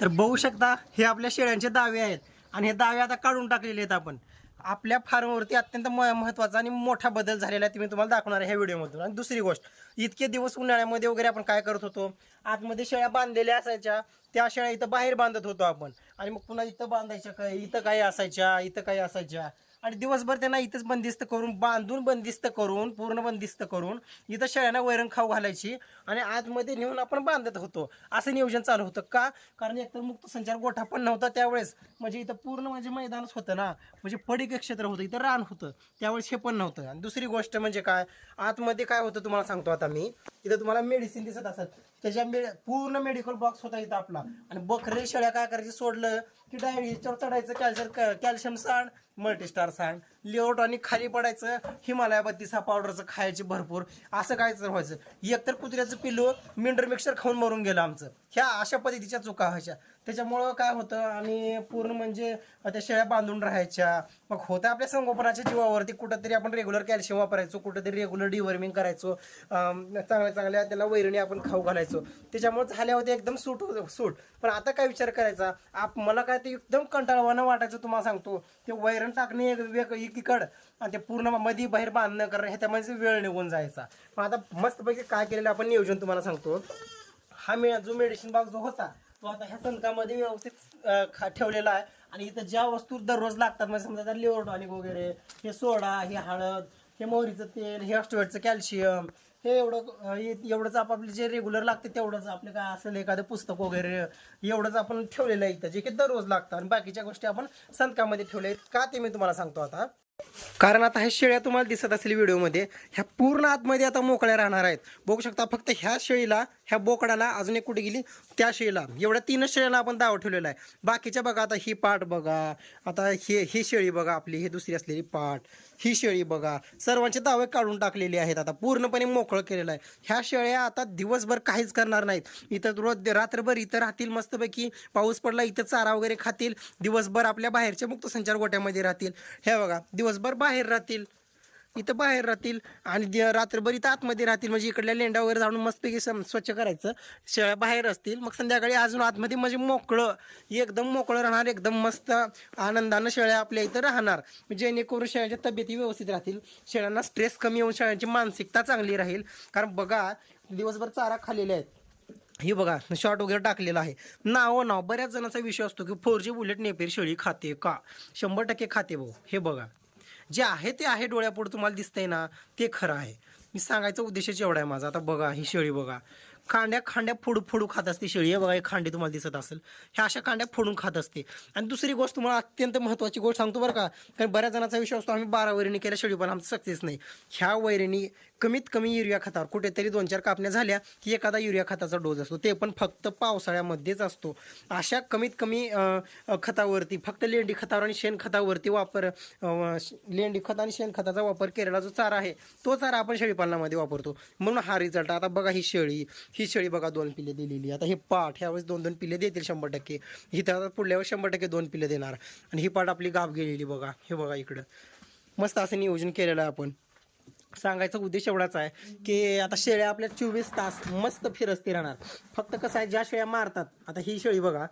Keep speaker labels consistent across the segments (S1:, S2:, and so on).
S1: तर बघू शकता हे आपल्या शेळ्यांचे दावे आहेत. आणि हे दावे आता काढून टाकलेले आहेत आपण. आपल्या फार्मवरती अत्यंत म- महत्त्वाचा आणि मोठा बदल झालेला आहे ते मी तुम्हाला दाखवणार आहे ह्या व्हिडिओमधून. आणि दुसरी गोष्ट इतके दिवस उन्हाळ्यामध्ये वगैरे आपण काय करत होतो? आतमध्ये शेळ्या बांधलेल्या असायच्या. त्या शेळ्या इथं बाहेर बांधत होतो आपण. आणि मग पुन्हा इथं बांधायच्या काय? इथं काही असायच्या? इथं काही असायच्या? आणि दिवसभर त्यांना इथंच बंदिस्त करून बांधून बंदिस्त करून पूर्ण बंदिस्त करून इथं शेळ्यांना वैरण खाऊ घालायची आणि आतमध्ये नेऊन आपण बांधत होतो. असं नियोजन चालू होतं का? कारण एकतर मुक्त संचार गोठा पण नव्हता त्यावेळेस. म्हणजे इथं पूर्ण म्हणजे मैदानच होतं ना. म्हणजे पडीक क्षेत्र होतं इथं रान होतं. त्यावेळेस हे पण नव्हतं. आणि दुसरी गोष्ट म्हणजे काय? आतमध्ये काय होतं तुम्हाला सांगतो आता मी. इथं तुम्हाला मेडिसिन दिसत असत. त्याच्या मे पूर्ण मेडिकल बॉक्स होता इथं आपला. आणि बकरे शेळ्या काय करायची सोडलं. की डायबिटीसवर चढायचं कॅल्शियम कॅल्शियम सांड मल्टीस्टार सांड. लिओटॉनिक आणि खाली पडायचं हिमालया बत्तीसा पावडरचं खायचे भरपूर. असं काय तर व्हायचं. एकतर कुत्र्याचं पिल्लू मिंडर मिक्सर खाऊन मरून गेलं आमचं. ह्या अशा पद्धतीच्या चुका व्हायच्या. त्याच्यामुळं काय होतं आणि पूर्ण म्हणजे त्या शेळ्या बांधून राहायच्या. मग होतं आपल्या संगोपनाच्या जीवावरती कुठंतरी आपण रेग्युलर कॅल्शियम वापरायचो कुठंतरी रेग्युलर डिवर्मिंग करायचो. चांगल्या चांगल्या त्याला वैरणी आपण खाऊ घालायचो. त्याच्यामुळे झाल्या होत्या एकदम सूट सूट. पण आता काय विचार करायचा? आप मला काय ते एकदम कंटाळवानं वाटायचं तुम्हाला सांगतो. ते वैरण टाकणे एक वेग एकीकड आणि ते पूर्णमध्ये बाहेर बांधणं करणं ह्याच्यामध्ये वेळ निघून जायचा. पण आता मस्तपैकी काय केलेलं आपण नियोजन तुम्हाला सांगतो. हा मे जो मेडिसिन बॉक्स जो होता तो आता ह्या संदकामध्ये व्यवस्थित खा- ठेवलेला आहे. आणि इथं ज्या वस्तू दररोज लागतात म्हणजे समजा लिव्हर टॉनिक वगैरे हे सोडा हे हळद हे मोहरीचं तेल हे ऑस्टोवेटचं कॅल्शियम हे एवढं एवढंच आपापले जे रेग्युलर लागते तेवढंच आपलं काय असेल एखादं पुस्तक वगैरे एवढंच आपण ठेवलेलं आहे इथं जे की दररोज लागतं. आणि बाकीच्या गोष्टी आपण संतकामध्ये ठेवल्या आहेत. का ते मी तुम्हाला सांगतो आता. कारण आता ह्या शेळ्या तुम्हाला दिसत असेल व्हिडिओमध्ये ह्या पूर्ण आतमध्ये आता मोकळ्या राहणार आहेत. बघू शकता फक्त ह्या शेळीला ह्या बोकडाला अजून एक कुठे गेली? त्या शेळीला. एवढ्या तीनच शेळीला आपण दाव ठेवलेला आहे. बाकीच्या बघा आता ही पाट बघा. आता हे ही शेळी बघा आपली हे दुसरी असलेली पाट. ही शेळी बघा. सर्वांचे दावे काढून टाकलेले आहेत आता. पूर्णपणे मोकळं केलेलं आहे. ह्या शेळ्या आता दिवसभर काहीच करणार नाहीत. इथं रोज रात्रभर इथं राहतील मस्तपैकी. पाऊस पडला इथं चारा वगैरे खातील. दिवसभर आपल्या बाहेरच्या मुक्त संचार गोट्यामध्ये राहतील. हे बघा दिवसभर बाहेर राहतील. इथं बाहेर राहतील आणि रात्रभर इथं आतमध्ये राहतील म्हणजे इकडल्या लेंड्या वगैरे जाऊन मस्तपैकी स्वच्छ करायचं. शेळ्या बाहेर असतील मग संध्याकाळी अजून आतमध्ये म्हणजे मोकळं एकदम मोकळं राहणार एकदम मस्त आनंदानं शेळ्या आपल्या इथं राहणार. जेणेकरून शेळ्यांच्या तब्येती व्यवस्थित राहतील. शेळ्यांना स्ट्रेस कमी होऊन शेळ्यांची मानसिकता चांगली राहील. कारण बघा दिवसभर चारा खाल्लेले आहेत. हे बघा शॉर्ट वगैरे टाकलेलं आहे. नाव नाव. बऱ्याच जणांचा विषय असतो की फोर जी बुलेट नेपेर शेळी खाते का? शंभर टक्के खाते भाऊ. हे बघा. जे आहे ते आहे डोळ्यापुढे तुम्हाला दिसतंय ना ते खरं आहे. मी सांगायचा उद्देशच एवढा आहे माझा. आता बघा ही शेळी बघा. खांड्या खांड्या फोडू फोडू खात असते शेळी. हे बघा हे खांडे तुम्हाला दिसत असेल. ह्या अशा खांड्या फोडून खात असते. आणि दुसरी गोष्ट तुम्हाला अत्यंत महत्त्वाची गोष्ट सांगतो बरं का. कारण बऱ्याच जणांचा विषय असतो आम्ही बारा वैरणी केल्या शेळी पण आमचं सक्सेस नाही. ह्या वैरणी कमीत कमी युरिया खतावर कुठेतरी दोन चार कापण्या झाल्या की एखादा युरिया खताचा डोस असतो. ते पण फक्त पावसाळ्यामध्येच असतो. अशा कमीत कमी खतावरती फक्त लेंडी खतावर आणि शेण खतावरती वापर लेंडी खत आणि शेण खताचा वापर केलेला जो चारा आहे तो चारा आपण शेळीपालनामध्ये वापरतो. म्हणून हा रिझल्ट आता बघा ही शेळी ही शेळी बघा दोन पिल्ले दिलेली. आता हे पाठ ह्यावेळेस दोन दोन पिल्ले देतील शंभर टक्के. ही तर पुढल्या वेळेस शंभर टक्के दोन पिल्ले देणार. आणि ही पाठ आपली गाभ गेलेली बघा. हे बघा इकडं. मस्त असं नियोजन केलेलं आहे आपण. सांगायचा उद्देश एवढाच आहे की आता शेळ्या आपल्या चोवीस तास मस्त फिरस्ती राहणार. फक्त कसं आहे ज्या शेळ्या मारतात आता ही शेळी बघा.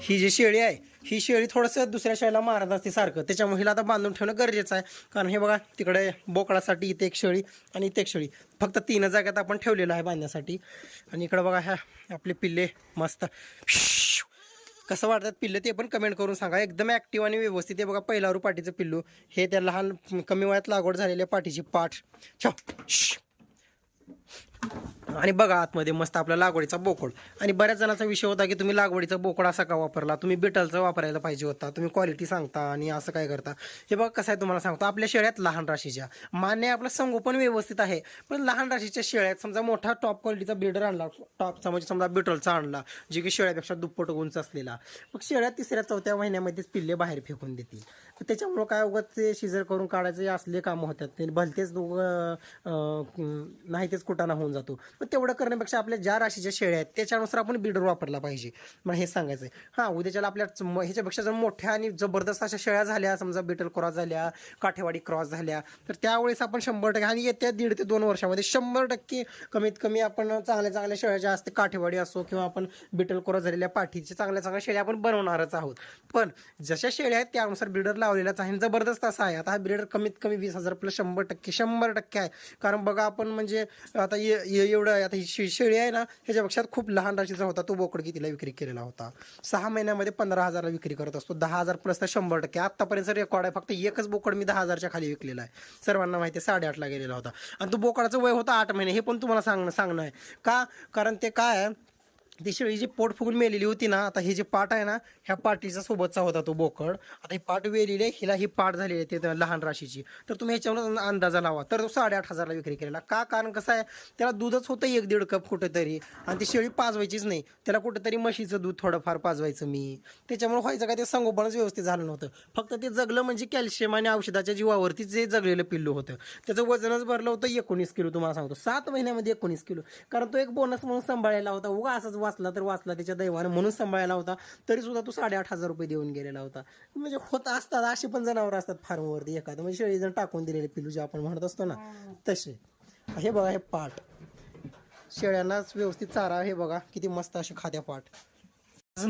S1: ही जी शेळी आहे ही शेळी थोडंसं दुसऱ्या शेळीला मारत असते सारखं. त्याच्यामुळे हिला आता बांधून ठेवणं गरजेचं आहे. कारण हे बघा तिकडे बोकडासाठी इथे एक शेळी आणि इथे एक शेळी. फक्त तीन जाग्यात आपण ठेवलेलं आहे बांधण्यासाठी. आणि इकडं बघा ह्या आपले पिल्ले मस्त. कसं वाटतात पिल्लं ते पण कमेंट करून सांगा. एकदम ॲक्टिव्ह आणि व्यवस्थित आहे. बघा पहिलारू पाठीचं पिल्लू. हे त्या लहान कमी वयात लागवड झालेल्या पाठीची पाठ. छ आणि बघा आतमध्ये मस्त आपला लागवडीचा बोकड. आणि बऱ्याच जणांचा विषय होता की तुम्ही लागवडीचा बोकड असा का वापरला? तुम्ही बिटलचा वापरायला पाहिजे होता. तुम्ही क्वालिटी सांगता आणि असं काय करता? हे बघा कसं आहे तुम्हाला सांगतो. आपल्या शेळ्यात लहान राशीच्या. मान्य आपलं संगोपन व्यवस्थित आहे. पण लहान राशीच्या शेळ्यात समजा मोठा टॉप क्वालिटीचा ब्रीडर आणला टॉपचा म्हणजे समजा बिटलचा आणला जे की शेळ्यापेक्षा दुप्पट उंच असलेला. मग शेळ्या तिसऱ्या चौथ्या महिन्यामध्येच पिल्ले बाहेर फेकून देतील. तर त्याच्यामुळं काय उगाच ते शिजर करून काढायचे असले कामं होतात. ते भलतेच दोघं नाही तेच कुठं कुटाणा होऊन जातो. मग तेवढं करण्यापेक्षा आपल्या ज्या राशीच्या शेळ्या आहेत त्याच्यानुसार आपण बिडर वापरला पाहिजे. मला हे सांगायचं आहे हां उद्याच्याला आपल्या म- ह्याच्यापेक्षा जर मोठ्या आणि जबरदस्त अशा शेळ्या झाल्या समजा बिटल क्रॉस झाल्या काठेवाडी क्रॉस झाल्या तर त्यावेळेस आपण शंभर टक्के आणि येत्या दीड ते दोन वर्षामध्ये शंभर टक्के कमीत कमी आपण चांगल्या चांगल्या शेळ्या ज्या असते काठेवाडी असो किंवा आपण बिटल क्रॉस झालेल्या पाठीचे चांगल्या चांगल्या शेळ्या आपण बनवणारच आहोत. पण जशा शेळ्या आहेत त्यानुसार ब्रिडर लावलेलाच आहे आणि जबरदस्त असा आहे. आता हा ब्रिडर कमीत कमी वीस हजार प्लस शंभर टक्के शंभर टक्के आहे. कारण बघा आपण म्हणजे आता ये- एवढं आहे, आता ही शे- शेळी आहे ना ह्याच्यापेक्षा खूप लहान राशीचा होता. तो बोकड कितीला विक्री केलेला होता? सहा महिन्यामध्ये पंधरा हजारला विक्री करत असतो. दहा हजार प्लस तर शंभर टक्के. आत्तापर्यंत रेकॉर्ड आहे फक्त एकच बोकड मी दहा हजारच्या खाली विकलेला आहे. सर्वांना माहिती आहे साडेआठला गेलेला होता. आणि तो बोकडाचं वय होता आठ महिने. हे पण तुम्हाला सांगणं सांगणं आहे. का? कारण ते काय आहे ती शेळी जी पोट फुगून मेलेली होती ना आता हे जे पाट आहे ना ह्या पाटीचा सोबतचा होता तो बोकड. आता ही पाट वेलेली आहे हिला ही पाट झालेली आहे ते लहान राशीची. तर तुम्ही ह्याच्यावर अंदाजा लावा. तर तो साडेआठ हजारला विक्री केलेला. का? कारण कसं आहे त्याला दूधच होतं एक दीड कप कुठेतरी. आणि ती शेळी पाजवायचीच नाही. त्याला कुठेतरी म्हशीचं दूध थोडंफार पाजवायचं मी. त्याच्यामुळे व्हायचं काय ते संगोपनच व्यवस्थित झालं नव्हतं. फक्त ते जगलं म्हणजे कॅल्शियम आणि औषधाच्या जीवावरती जे जगलेलं पिल्लू होतं. त्याचं वजनच भरलं होतं एकोणीस किलो तुम्हाला सांगतो. सात महिन्यामध्ये एकोणीस किलो. कारण तो एक बोनस म्हणून सांभाळायला होता. उगा असंच वाचला तर वाचला त्याच्या दैवानं म्हणून सांभाळायला होता. तरी सुद्धा तो साडेआठ हजार रुपये देऊन गेलेला होता. म्हणजे होत असतात असे पण जनावर असतात फार्मवरती एखादं. म्हणजे शेळी जण टाकून दिलेले पिलू जे आपण म्हणत असतो ना तसे. हे बघा हे पाट. शेळ्यांनाच व्यवस्थित चारा हे बघा किती मस्त असे खाद्या पाट.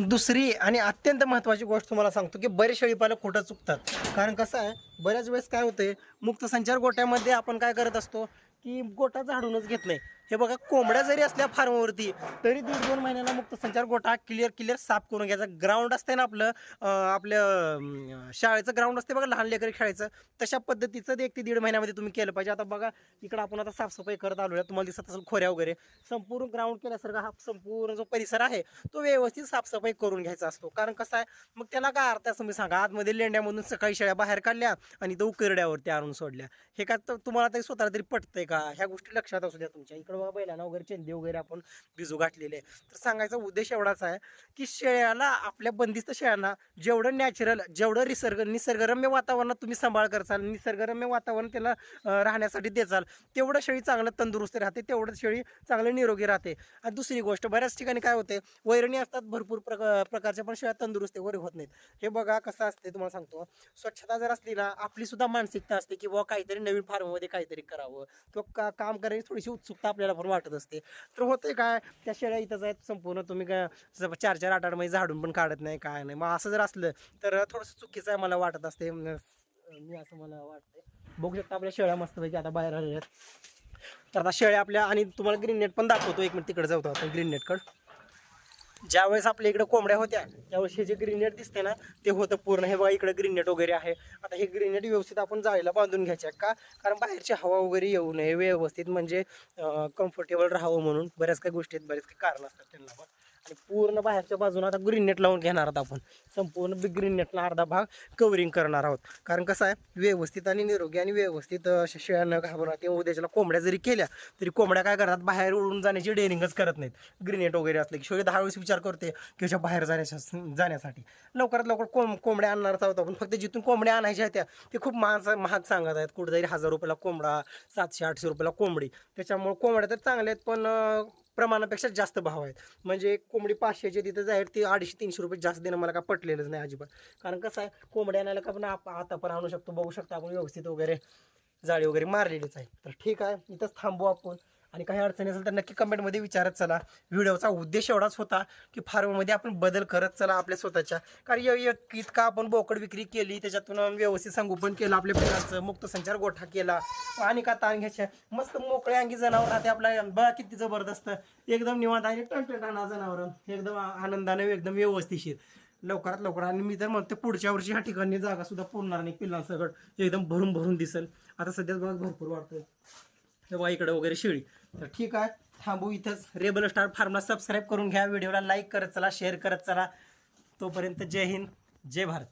S1: दुसरी आणि अत्यंत महत्त्वाची गोष्ट तुम्हाला सांगतो की बरेच शेळीपालक खोटं चुकतात. कारण कसं आहे बऱ्याच वेळेस काय होतंय मुक्त संचार गोट्यामध्ये आपण काय करत असतो की गोटा झाडूनच घेत नाही. हे बघा कोंबड्या जरी असल्या फार्मवरती तरी दीड दोन महिन्याला मुक्त संचार गोठा क्लिअर क्लिअर साफ करून घ्यायचा. ग्राउंड असते ना आपलं आपल्या आपलं शाळेचं ग्राउंड असते बघा लहान लेकरं खेळायचं. तशा पद्धतीचं ते एक ते दीड महिन्यामध्ये तुम्ही केलं पाहिजे. आता बघा इकडं आपण आता साफसफाई करत आलो तुम्हाला दिसत असेल खोऱ्या वगैरे. संपूर्ण ग्राउंड केल्यासारखा हा संपूर्ण जो परिसर आहे तो व्यवस्थित साफसफाई करून घ्यायचा असतो. कारण कसं आहे मग त्याला काय अर्थ असं तुम्ही सांगा. आतमध्ये लेंड्यामधून सकाळी शेळ्या बाहेर काढल्या आणि तो उकरड्यावरती आणून सोडल्या. हे काय तर तुम्हाला तरी स्वतःला तरी पटतंय का? ह्या गोष्टी लक्षात असू द्या तुमच्या. इकडं बघा बैलांना वगैरे चेंदी वगैरे आपण भिजू घातलेले आहे. तर सांगायचा उद्देश एवढाच आहे की शेळ्याला आपल्या बंदिस्त शेळ्यांना जेवढं नॅचरल जेवढं निसर्ग निसर्गरम्य वातावरणात तुम्ही सांभाळ करसाल निसर्गरम्य वातावरण त्याला राहण्यासाठी देचाल तेवढं शेळी चांगलं तंदुरुस्त राहते तेवढं शेळी चांगलं निरोगी राहते. आणि दुसरी गोष्ट बऱ्याच ठिकाणी काय होते वैरणी असतात भरपूर प्रक प्रकारच्या पण शेळ्या तंदुरुस्त वगैरे होत नाहीत. हे बघा कसं असते तुम्हाला सांगतो. स्वच्छता जर असली ना आपली सुद्धा मानसिकता असते की बाबा काहीतरी नवीन फार्ममध्ये काहीतरी करावं. किंवा का काम करायची थोडीशी उत्सुकता आपल्याला पण वाटत असते. तर होते काय त्या शेळ्या इथंच आहेत संपूर्ण. तुम्ही काय चार चार आठ आठमध्ये झाडून पण काढत नाही काय नाही. मग असं जर असलं तर थोडंसं चुकीचं आहे मला वाटत असते. मी असं मला वाटतंय. बघू शकता आपल्या शेळ्या मस्तपैकी आता बाहेर आलेल्या आहेत. तर आता शेळ्या आपल्या आणि तुम्हाला ग्रीन नेट पण दाखवतो. एक मिनिट तिकडे जाऊ आपण ग्रीन नेटकडे ज्यावेळेस आपल्या इकडे कोंबड्या होत्या त्यावेळेस हे जे ग्रीनेट दिसते ना ते होतं पूर्ण. हे बघा इकडे ग्रीनेट वगैरे आहे. आता हे ग्रीनेट व्यवस्थित आपण जाळीला बांधून घ्यायचे का? कारण बाहेरची हवा वगैरे येऊ नये. व्यवस्थित म्हणजे कम्फर्टेबल राहावं म्हणून. बऱ्याच काही गोष्टी आहेत बरेच काही कारण असतात त्यांना पण. आणि पूर्ण बाहेरच्या बाजूने आता ग्रीन नेट लावून घेणार आहोत आपण. संपूर्ण ग्रीन नेटला अर्धा भाग कवरिंग करणार आहोत. कारण कसं आहे व्यवस्थित आणि निरोगी आणि व्यवस्थित अशा शेळ्या न घाबरणार ते उद्याच्याला कोंबड्या जरी केल्या तरी कोंबड्या काय करतात बाहेर उडून जाण्याची डेअरिंगच करत नाहीत. ग्रीन नेट वगैरे असले की शेळी दहा वेळेस विचार करते की बाहेर जाण्याच्या जाण्यासाठी. लवकरात लवकर कोंब कोंबड्या आणणारच आहोत आपण. फक्त जिथून कोंबड्या आणायच्या आहेत त्या ते खूप महाग महाग सांगत आहेत. कुठेतरी हजार रुपयाला कोंबडा सातशे आठशे रुपयाला कोंबडी. त्याच्यामुळे कोंबड्या तर चांगल्या आहेत पण प्रमाणापेक्षा जास्त भाव आहेत. म्हणजे कोंबडी पाचशेची तिथे जाहीर ती अडीचशे तीनशे रुपये जास्त देणं मला काय पटलेलंच नाही अजिबात. कारण कसं आहे कोंबड्या आणायला का आपण आता पण आणू शकतो बघू शकतो आपण व्यवस्थित वगैरे जाळी वगैरे मारलेलीच आहे. तर ठीक आहे इथंच थांबू आपण. आणि काही अडचणी असेल तर नक्की कमेंटमध्ये विचारत चला. व्हिडिओचा उद्देश एवढाच होता की फार्ममध्ये आपण बदल करत चला आपल्या स्वतःच्या. कारण इतका आपण बोकड विक्री केली त्याच्यातून व्यवस्थित संगोपन केलं आपल्या पिकांचं मुक्त संचार गोठा केला. आणि का ताण घ्यायच्या? मस्त मोकळे अंगी जनावर राहते आपल्या बघा किती जबरदस्त. एकदम निवांत आणि टणटणा जनावर. एकदम आनंदाने एकदम व्यवस्थितशीर लवकरात लवकर. आणि मी तर म्हणते पुढच्या वर्षी ह्या ठिकाणी जागा सुद्धा पुरणार नाही पिल्लांसकट. एकदम भरून भरून दिसेल. आता सध्याच बघा भरपूर वाढतं तेव्हा इकडे वगैरे शिळी. तर ठीक आहे थांबू इथंच. रेबल स्टार फार्मला सबस्क्राईब करून घ्या. व्हिडिओला लाईक करत चला शेअर करत चला. तोपर्यंत जय हिंद जय भारत.